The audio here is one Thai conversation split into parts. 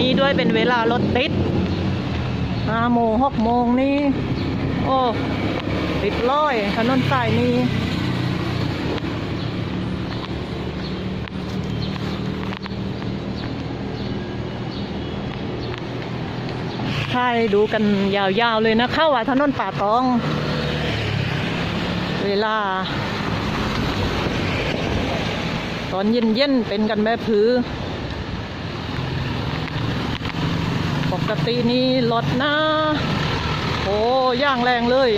นี้ด้วยเป็นเวลารถติดห้าโมงหกโมงนี่ โอ้ ติดร้อยถนนสายนี้ใช่ดูกันยาวๆเลยนะคะว่าถนนป่าตอง เวลา ตอนเย็นๆเป็นกันแบบผือ ปกตินี่รถนะโอ้ย่างแรงเลย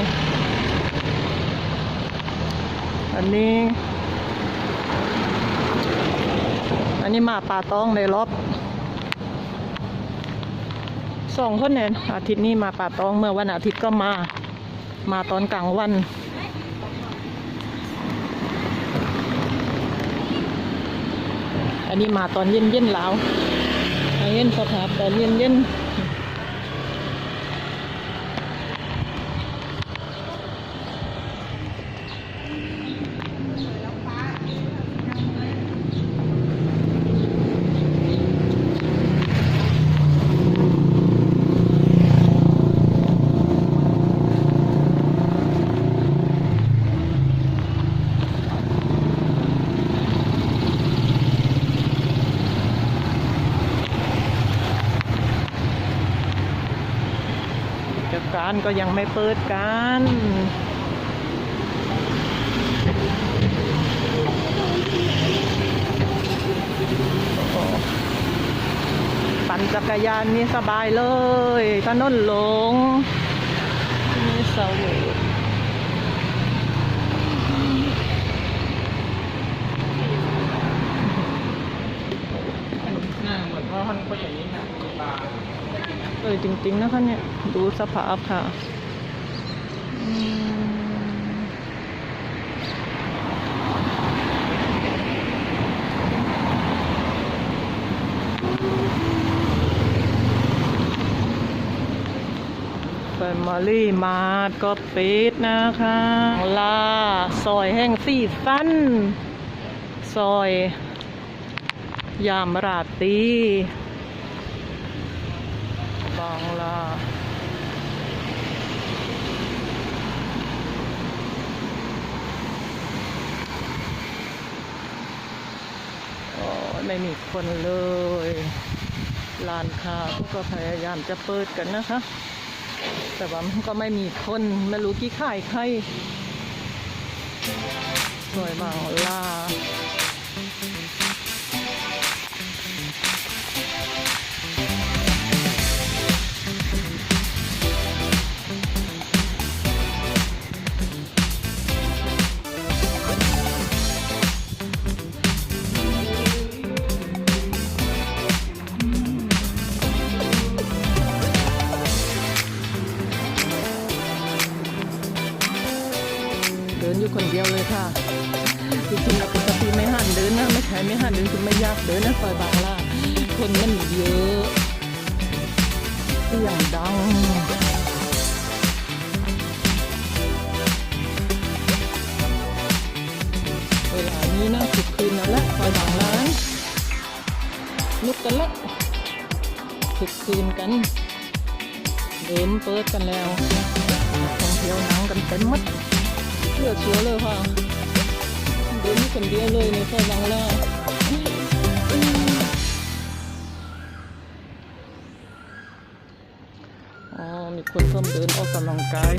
อันนี้ อันนี้มาป่าตองในรอบสองคนเนี่ยอาทิตย์นี้มาป่าตองเมื่อวันอาทิตย์ก็มา มาตอนกลางวันอันนี้มาตอนเย็นเย็นๆแล้วเย็นสภาพตอนเย็นเย็นๆ ร้านก็ยังไม่เปิดกันปั่นจักรยานนี่สบายเลยถนนหลงนี่สวยเออ จริง ๆ นะคะเนี่ย ดูสภาพค่ะอืมแฟมิลี่มาร์ทก็ปิดนะคะลาซอยแห่งสี่สั้น ซอย ยามราตรี บางลาโอ้ไม่มีคนเลยร้านค้าก็พยายามจะเปิดกันนะคะ แต่ว่ามันก็ไม่มีคนไม่รู้กี่ข่ายใครสวยบางลา คนมันเยอะเสียงดังเวลานี้นะคึกคืนแล้วละซอยบางล้านลุกกันละคึกคืนกัน เดิมเปิดกันแล้วท่องเที่ยวนังกันเต็มหมดเลือเชื้อเลยค่ะเดินนี่คนเดียวเลยในซอยบางล่า มีคนเพิ่มเดินออกกำลังกาย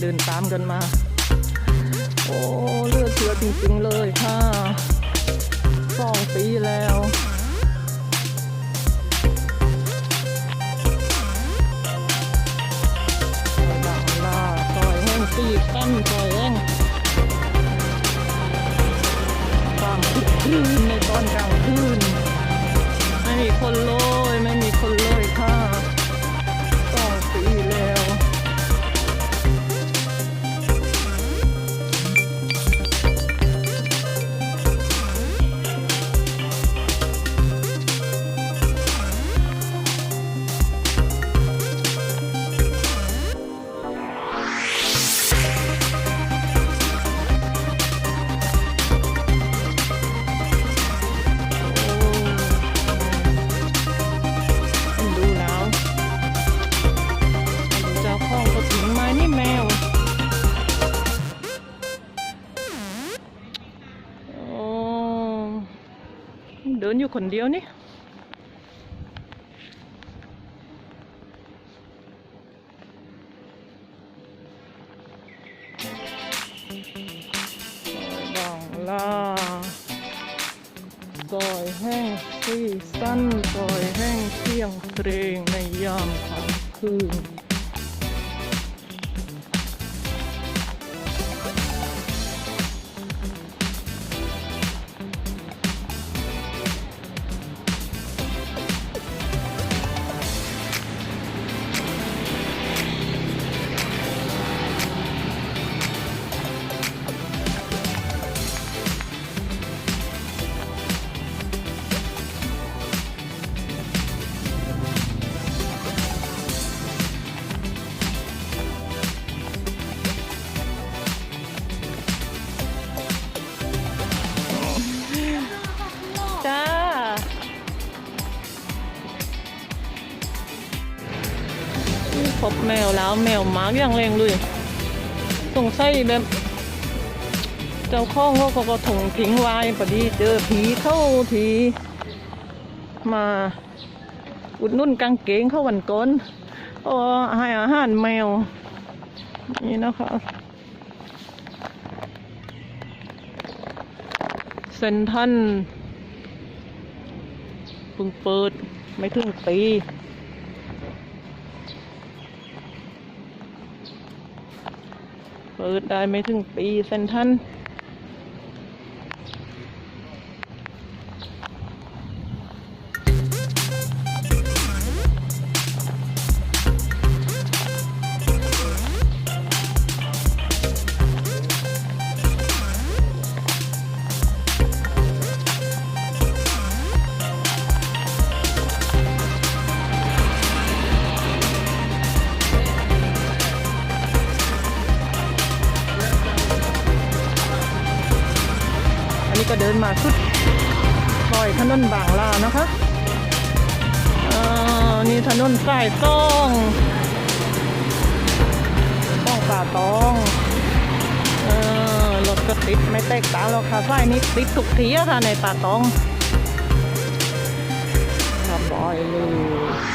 เดินตามกันมา โอ้เลือดเชื้อจริงๆเลยค่ะสองปีแล้ว คนเดียวนี่ดองลาซอยแห้งซีสั้นซอยแห้งเที่ยงเพลงในยามค่ำคืน บแมวแล้วแมวมาร์กอย่างแรงเลยสงสัยแบบ เจ้าของเขาก็ก็ถงทิ้งไว้พอดีเจอผีเข้าทีมาอุดนุ่นกางเกงเข้าวันก่อนโอ้ให้อาหารแมว นี่นะคะเซนทันเพิ่งเปิดไม่ถึงปี เปิดได้ไม่ถึงปีเซนทัน อันนี้ก็เดินมาสุดซอยถนนบางลานะคะอ่านี่ถนนสายต้องต้องป่าตองเออรถก็ติดไม่แตกต่างหรอกค่ะสายนี้ติดทุกทีอะค่ะในป่าตองสบายเลย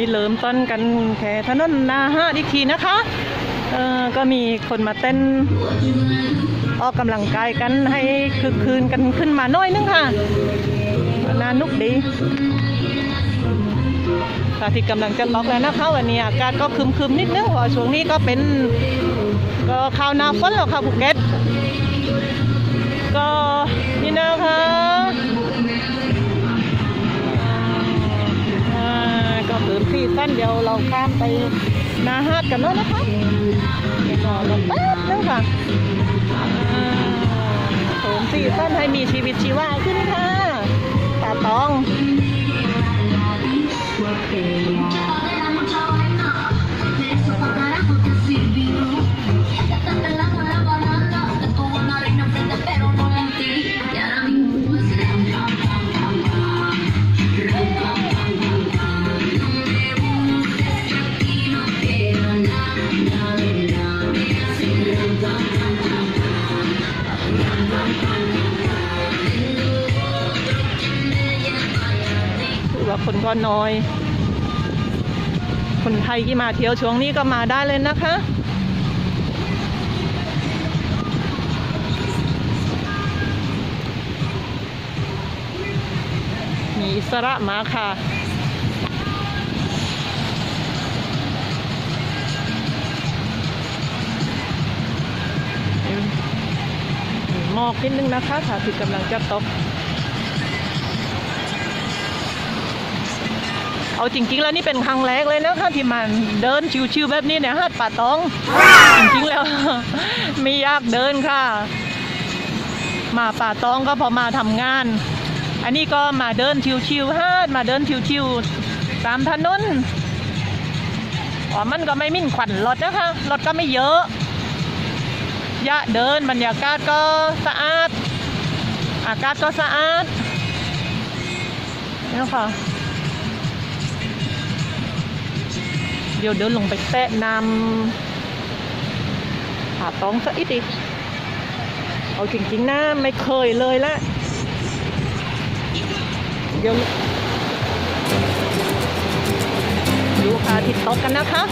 นี้เริ่มต้นกันแค่ถนนนาห้าอีกทีนะคะเออก็มีคนมาเต้นออกกำลังกายกันให้คึกคืนกันขึ้นมาหน้อยนึงค่ะนานุกดีพระอาทิตย์กำลังจะตกแล้วนะคะวันนี้อากาศก็ครึมๆนิดนึงเพราะช่วงนี้ก็เป็นก็ข้าวนาฝนแล้วค่ะภูเก็ตก็นี่นะคะ นที่สั้นเดียวเราข้ามไปนาฮาดกันแล้วนะคะเดี๋ยวรอเราแป๊บนึงค่ะอ่าเติมซีซั่นให้มีชีวิตชีวาขึ้นค่ะ ก็น้อย คนไทยที่มาเที่ยวช่วงนี้ก็มาได้เลยนะคะมีอิสระมาค่ะมีหมอกนิดนึงนะคะค่ะที่กำลังจะตก เอาจริง ๆ แล้วนี่เป็นครั้งแรกเลยนะคะที่มันเดินชิวๆแบบนี้เนี่ยหาดป่าตอง จริงๆแล้ว ไม่ยากเดินค่ะ มาป่าตองก็พอมาทำงาน อันนี้ก็มาเดินชิวๆฮะมาเดินชิวๆตามถนนอ๋อมันก็ไม่มิ่นขวัญรถนะคะรถก็ไม่เยอะยะเดินบรรยากาศก็สะอาด อากาศก็สะอาดนี่ค่ะ เดี๋ยวเดินลงไปแตะน้ำผาตองสักอีกดิเอาจริงๆนะไม่เคยเลยละเดี๋ยวดูค่ะอาทิตตกกันนะคะ